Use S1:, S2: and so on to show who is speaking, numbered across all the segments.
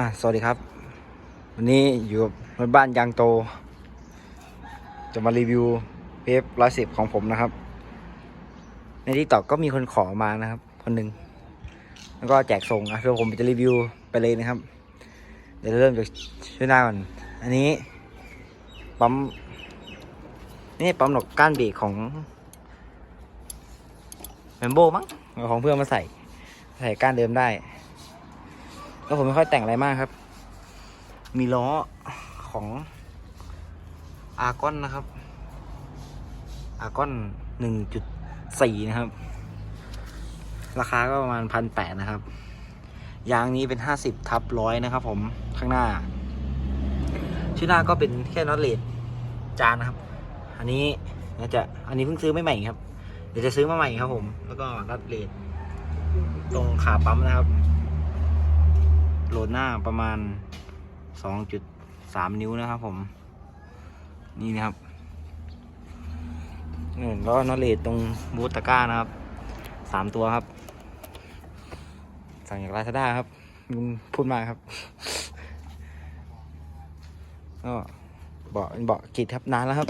S1: อะสวัสดีครับ วันนี้อยู่กับรถบ้านยางโต จะมารีวิวเวฟร้อยสิบของผมนะครับ ในที่ต่อก็มีคนขอมานะครับ คนหนึ่งแล้วก็แจกส่งอะเดี๋ยวผมจะรีวิวไปเลยนะครับ เดี๋ยวเริ่มจากช่วยหน้าก่อน อันนี้ ปั๊ม นี่ปั๊มหนกก้านเบรกของแมมโบมั้งของเพื่อนมาใส่ ใส่ก้านเดิมได้ แล้วผมไม่ค่อยแต่งอะไรมากครับ มีล้อของอากอนนะครับ อากอนหนึ่งจุดสี่นะครับ ราคาก็ประมาณพันแปดนะครับ ยางนี้เป็นห้าสิบทับร้อยนะครับผมข้างหน้า ชื่อหน้าก็เป็นแค่น็อตเลดจานนะครับ อันนี้น่าจะอันนี้เพิ่งซื้อไม่ใหม่ครับ เดี๋ยวจะซื้อมาใหม่ครับผม แล้วก็น็อตเลดตรงขาปั๊มนะครับ โหลดหน้าประมาณ 2.3 นิ้วนะครับผม นี่นะครับนี่แล้วนอเลดตรงบูตตะก้านะครับสามตัวครับ สั่งจากลาซาด้าครับลุงพูดมากครับก็เบาะเบาะกิดครับนานแล้วครับ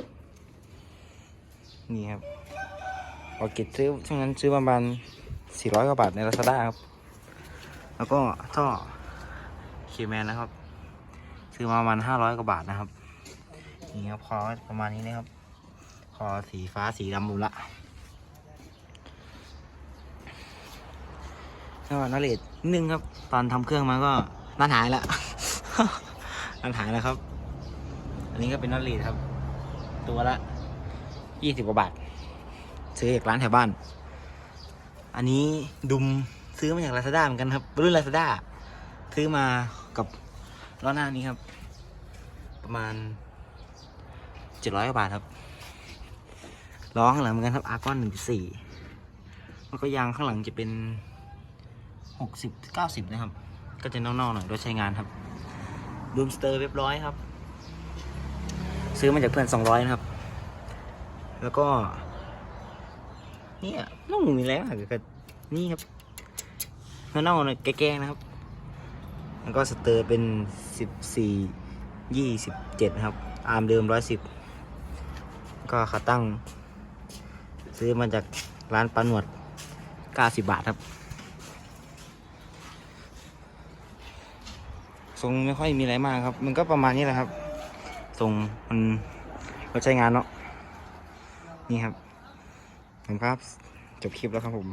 S1: นี่ครับเบาะกิดซื้อช่วงนั้นซื้อประมาณ400กว่าบาทในลาซาด้าครับ แล้วก็ท่อ คแมนนะครับซื้อมาประมาณห้าร้อยกว่าบาทนะครับนี่ครับคอประมาณนี้นะครับ คอสีฟ้าสีดำหมดละแล้วน่าเลดนิดนึงครับ ตอนทำเครื่องมาก็น่าหายละน่าหายแล้วครับ อันนี้ก็เป็นน่าเลดครับ ตัวละยี่สิบกว่าบาท ซื้อจากร้านแถวบ้าน อันนี้ดุมซื้อมาจากลาซาด้าเหมือนกันครับรุ่นลาซาด้าซื้อมา กับล้อหน้านี้ครับ ประมาณเจ็ดร้อยกว่าบาทครับล้อข้างหลังเหมือนกันครับอาร์กอนหนึ่งสี่แล้วก็ยางข้างหลังจะเป็นหกสิบเก้าสิบนะครับ ก็จะนอกๆหน่อยโดยใช้งานครับดูมสเตอร์เรียบร้อยครับ ซื้อมาจากเพื่อนสองร้อยนะครับ แล้วก็ เนี่ยน้องมีแล้วก็นี่ครับเน่าๆนะแก่ๆนะครับ แล้วก็สเตอร์เป็นสิบสี่ยี่สิบเจ็ดครับ อาร์มเดิมร้อยสิบก็ขาตั้ง ซื้อมาจากร้านปาหนวดเก้าสิบบาทครับ ทรงไม่ค่อยมีอะไรมากครับ มันก็ประมาณนี้แหละครับ ทรงมันเราใช้งานเนาะ นี่ครับผมครับ จบคลิปแล้วครับผม